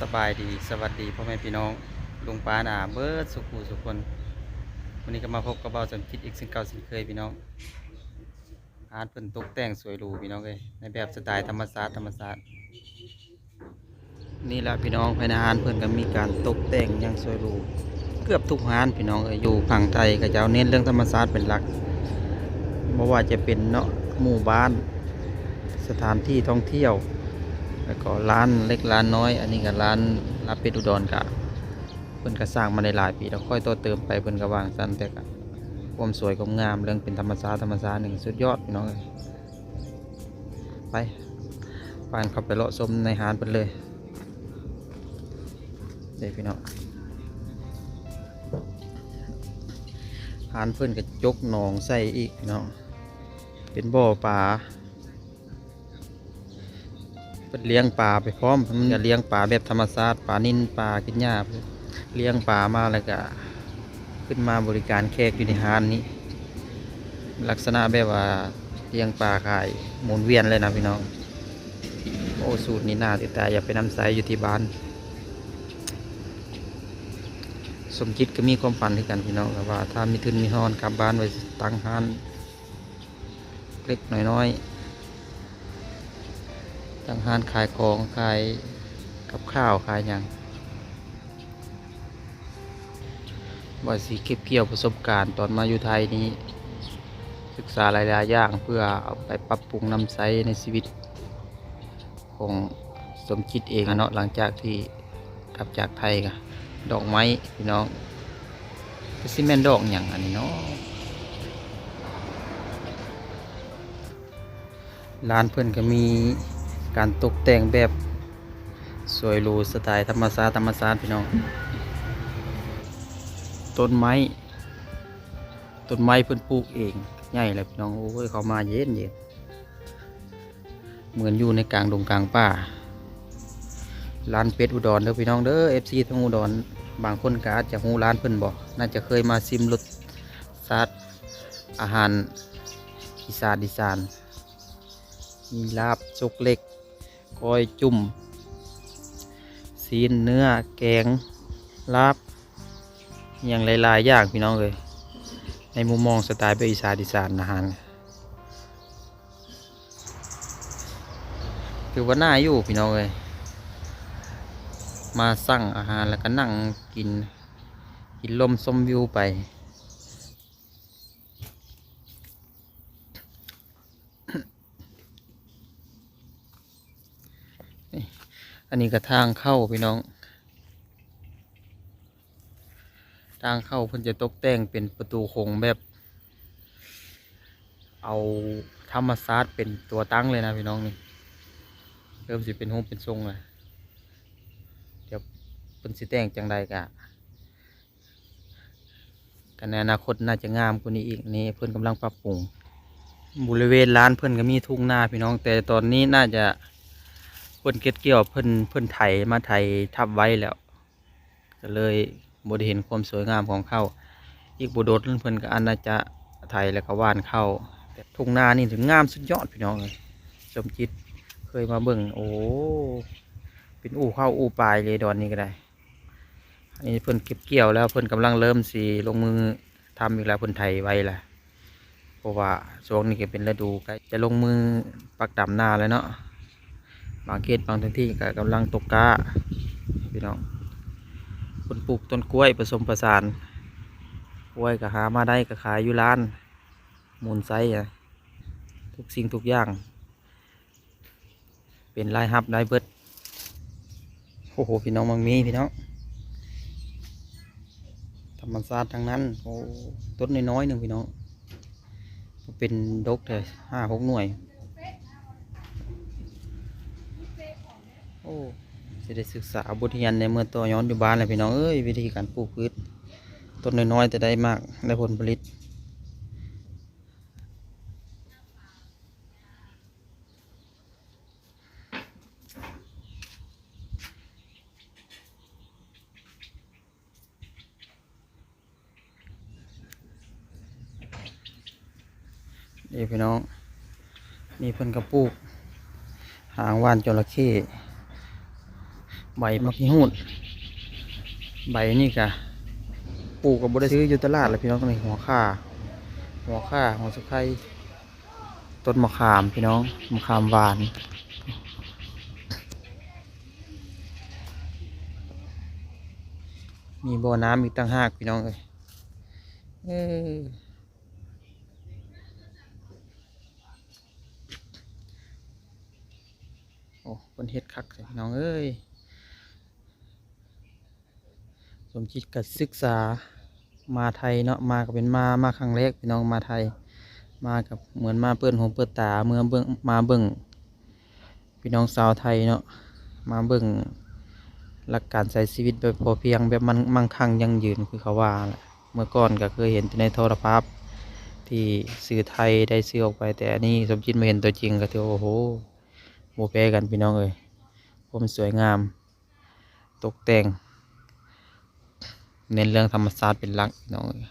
สบายดีสวัสดีพ่อแม่พี่น้องลุงป้านาเบิร์ดสุขุสุขคนวันนี้ก็มาพบกับเบาสมคิดอีกสิ่งเก่าสิ่งเคยพี่น้องอาร์ตเพิ่นตกแต่งสวยหรูพี่น้องเลยในแบบสไตล์ธรรมศาสตร์ธรรมศาสตร์นี่แหละพี่น้องภายในอาหารเพิ่นก็มีการตกแต่งอย่างสวยหรูเกือบทุกร้านพี่น้องเอ้ยอยู่ฝั่งไทยก็จะเอาเน้นเรื่องธรรมศาสตร์เป็นหลักไม่ว่าจะเป็นเนาะหมู่บ้าน สถานที่ท่องเที่ยว แล้วก็ร้านเล็กร้านน้อย อันนี้ก็ร้านลาบเป็ดอุดรกะเพิ่นก็สร้างมาในหลายปีแล้วค่อยต่อเติมไปเพิ่นก็วางสั้นแต่ก็ความสวยความงามเรื่องเป็นธรรมชาติธรรมชาติหนึ่งสุดยอดพี่น้องเอ้ยไปปานเข้าไปเลาะชมในหาดเพิ่นเลยเด็กพี่น้องหานเพิ่นก็จกหนองใส่อีกพี่น้องเป็นบ่อปลา เพิ่นเลี้ยงปลาไปพร้อมมันก็เลี้ยงปลาแบบธรรมชาติปลานิ่นปลากินหญ้าเลี้ยงปลามาแล้วก็ขึ้นมาบริการแขกอยู่ในห้านนี้ ลักษณะแบบว่าเลี้ยงปลาขายหมุนเวียนเลยนะพี่น้อง โอ้สูตรนี้น่าติดตาอย่าไปนำใสอยู่ที่บ้าน สมคิดก็มีความฝันที่กันพี่น้องแต่ว่า ถ้ามีทุนมีฮอนกลับบ้านไว้ตั้งห้านเล็กน้อยๆ ตั้งห้านขายของขายกับข้าวขายอย่างว่าสีเก็บเกี่ยวประสบการณ์ตอนมาอยู่ไทยนี้ ศึกษาหลายๆอย่างเพื่อเอาไปปรับปรุงนำใช้ในชีวิต ของสมคิดเองอะเนาะหลังจากที่กลับจากไทยกะดอกไม้พี่น้องซิเมนดอกอย่างอันนี้เนาะร้านเพื่อนก็มี การตกแต่งแบบสวยหรูสไตล์ธรรมศาตร์ธรรมศาตร์พี่น้อง ต้นไม้ ต้นไม้เพิ่นปลูกเองใหญ่เลยพี่น้อง โอ้ยเขามาเย็นเย็นเหมือนอยู่ในกลางดงกลางป่าร้านเป็ดอุดรเด้อพี่น้องเด้อเอฟซีทั้งอุดร บางคนก็อาจจะหูร้านเพิ่นบอกน่าจะเคยมาซิมรสชาติอาหารอีสานอีสานมีลาบจกเล็ก ก้อยจุ่มซีนเนื้อแกงลาบอย่างหลายๆอย่างพี่น้องเลยในมุมมองสไตล์แบบอีสานอีสานอาหารคือว่าน่าอยู่พี่น้องเลยมาสั่งอาหารแล้วก็นั่งกินกินลมชมวิวไป อันนี้ก็ทางเข้าพี่น้อง ทางเข้าเพิ่นจะตกแต่งเป็นประตูโค้งแบบ เอาธรรมศาสตร์เป็นตัวตั้งเลยนะพี่น้องนี่เริ่มสิเป็นห้องเป็นทรงเลยเดี๋ยวเพิ่นสิแต่งจังใดกะกันในอนาคตน่าจะงามกว่านี้อีกนี่เพิ่อนกำลังปรับปรุงบริเวณร้านเพิ่อนก็มีทุ่งนาพี่น้อง แต่ตอนนี้น่าจะ พิ่นเก็บเกี่ยวเพิ่นเพิ่นไถมาไถทับไว้แล้ว ก็เลยบ่ได้เห็นความสวยงามของเขาอีกบุโดดเพิ่นก็อันน่าจะไถแล้วก็ว่านเข้าแต่ทุ่งนานี่ถึงงามสุดยอดพี่น้องเลยสมจิตเคยมาเบิ่งโอ้เป็นอู่เข้าอู่ปลายเลยดอนนี้ก็ได้อันนี้เพิ่นเก็บเกี่ยวแล้วเพิ่นกำลังเริ่มสีลงมือทำอีกแล้วเพิ่นไถไว้ละเพราะว่าช่วงนี้ก็เป็นฤดูใกล้จะลงมือปักดำนาแล้วเนาะ บางเขตบางพื้นที่ก็กำลังตกกาพี่น้องคนปลูกต้นกล้วยผสมผสานกล้วยก็หามาได้ก็ขายอยู่ร้านมูลไซอะทุกสิ่งทุกอย่าง เป็นรายฮับรายเบิดโอ้โหพี่น้องมังมีพี่น้องธรรมชาติทั้งนั้นโอ้ต้นน้อยๆหนึ่งพี่น้องเป็นดกเลยห้าหกหน่วย โอ้จะได้ศึกษาบทเรียนในเมื่อตัวย้อนอยู่บ้านเลยพี่น้องเอ้ยวิธีการปลูกพืชต้นน้อยๆแต่ได้มากได้ผลผลิตนี่พี่น้องนี่เพิ่นกระปลูก หางว่านจระเข้ ใบมักยี่หูดใบนี่กะปลูกกับบได้ซื้ออยู่ตลาดเลยพี่น้องนี่หัวข่าหัวข่าหัวสะไคร้ต้นมะขามพี่น้องมะขามหวานมีบ่อน้ำอีกตั้งหากพี่น้องเอ้ยเออโอ้คนเฮ็ดคักเลยพี่น้องเอ้ย ส มคิดกับศึกษามาไทยเนาะมาก็เป็นมามาครั้งแรกพี่น้องมาไทย มากับเหมือนมาเปิดหูเปิดตาเมื่อเบิ่งมาเบิ่งพี่น้องสาวไทยเนาะมาเบิ่งหลักการใช้ชีวิตแบบพอเพียงแบบมันมั่งคั่งยั่งยืนคือเขาว่าแหละเมื่อก่อนก็เคยเห็นในโทรภาพ ที่สื่อไทยได้ซื้อออกไป แต่อันนี้สมจิตมาเห็นตัวจริงก็ถือว่าโอ้โหโมแพ้กันพี่น้องเอ้ยผมสวยงาม ตกแต่ง เน้นเรื่องธรรมศาสตร์เป็นหลักน้องเอ้ย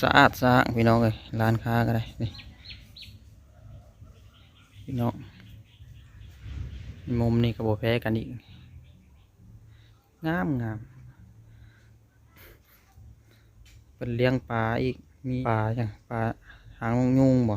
สะอาดสะอาดพี่น้องเอ้ยร้านค้าก็ได้นี่พี่น้องมุมนี้ก็บ่แพ้กันอีกงามงามเป็นเลี้ยงปลาอีกมีปลาอย่างปลาหางนกยุงบ่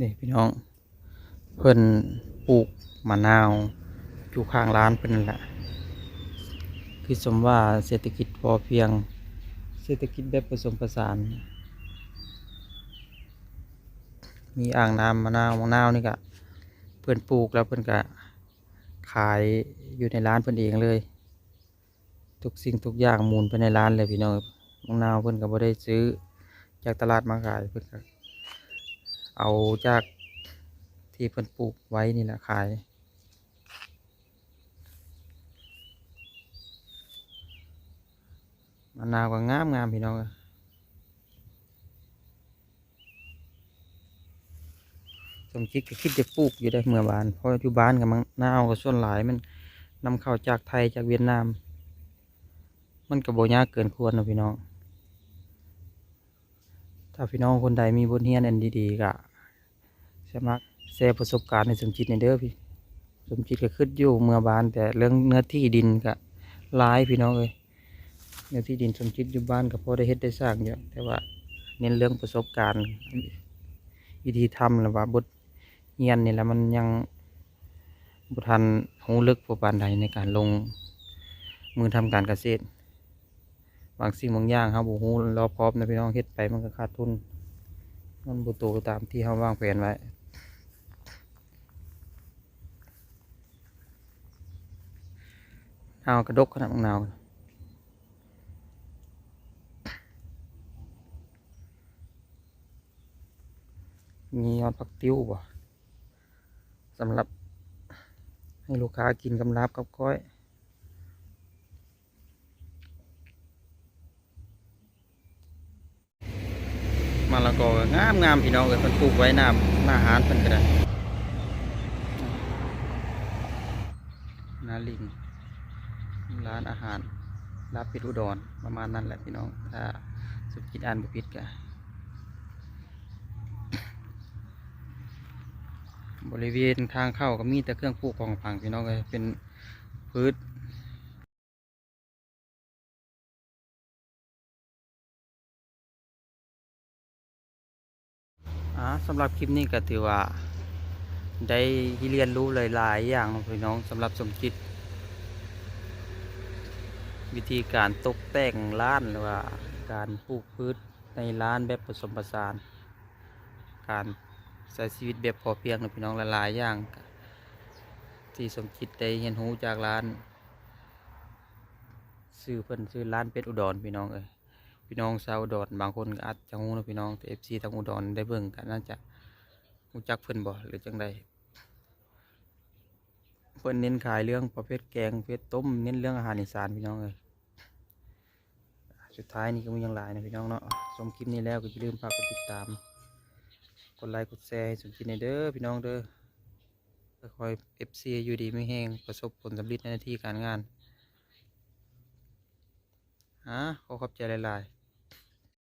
นี่พี่น้อง เพิ่นปลูกมะนาว อยู่ข้างร้านเพิ่นนั่นแหละคือสมว่าเศรษฐกิจพอเพียง เศรษฐกิจแบบผสมผสาน มีอ่างน้ำมะนาวมะนาวนี่ก็เพิ่นปลูกแล้วเพิ่นก็ขายอยู่ในร้านเพิ่นเองเลย ทุกสิ่งทุกอย่างมูลไปในร้านเลยพี่น้องมะนาวเพิ่นก็บ่ได้ซื้อจากตลาดมาขายเพิ่นก็ เอาจากที่เพิ่นปลูกไว้นี่แหละขาย มะนาวก็งามงามพี่น้องสมคิดก็คิดจะปลูกอยู่ได้เมื่อบานเพราะอยู่บ้านกับมะนาวก็ส่วนหลายมันนำเข้าจากไทยจากเวียดนาม มันก็บ่ยากเกินควรนะพี่น้อง ถ้าพี่น้องคนใดมีบทเรียนอันดีๆก็ สมัครแชร์ประสบการณ์ในสมจิตในเด้อพี่ สมจิตก็ขึ้นอยู่เมืองบานแต่เรื่องเนื้อที่ดินก็หลายพี่น้องเลยเนื้อที่ดินสมจิตอยู่บ้านก็พอได้เฮ็ดได้สร้างเยอะแต่ว่าเน้นเรื่องประสบการณ์วิธีทำหรือว่าบทเรียนนี่แหละมันยังบุทันหูลึกประปานใดในการลงมือทำการเกษตร บางสิ่งบางอย่างครับบูฮูรอบครอบนะพี่น้องเฮ็ดไปมันก็ขาดทุน มันบุโตตามที่เขาวางแผนไว้ เอากระดกขนาดมังนาวมียอดผักติ้วบ่สำหรับ ให้ลูกค้ากินกำลาบกับก้อยมะละกอก็งามงามพี่น้องเอ้ยเพิ่นปลูกไว้หน้าหน้าหารเพิ่นก็ได้หนาลิง ร้านอาหารรับปิดอุดรประมาณนั้นแหละพี่น้อง ถ้าสุกิจอ่านบุพิดกะบริเวณทางเข้าก็มีแต่เครื่องปลูกของผังพี่น้องเลยเป็นพืชสำหรับคลิปนี้ก็ถือว่า ได้เรียนรู้หลาย ๆ อย่างพี่น้องสำหรับสมจิต วิธีการตกแต่งร้านหรือว่าการปลูกพืชในร้านแบบผสมผสาน การใช้ชีวิตแบบพอเพียงนะพี่น้องหลายๆอย่าง ที่สมคิดได้เห็นหูจากร้านซื้อเพิ่นซื้อร้านเป็ดอุดรพี่น้องเอ้ยพี่น้องชาวอุดรบางคนก็อาจจะงูนะพี่น้องแต่เอฟซีทางอุดรได้เบิ่งกันน่าจะรู้จักเพิ่นบ่หรือจังใดเพิ่นเน้นขายเรื่องประเภทแกงประเภทต้มเน้นเรื่องอาหารอีสานพี่น้องเลย สุดท้ายนี่ก็มีอย่างหลายนะพี่น้องเนาะชมคลิปนี้แล้วก็อย่าลืมฝากกดติดตาม กดไลค์กดแชร์ให้สมจิตในเด้อพี่น้องเด้อค่อคอยเอฟซีอยู่ดีไม่แห้งประสบผลสำเร็จในหน้าที่การงานฮะขอขอบใจหลาย ๆ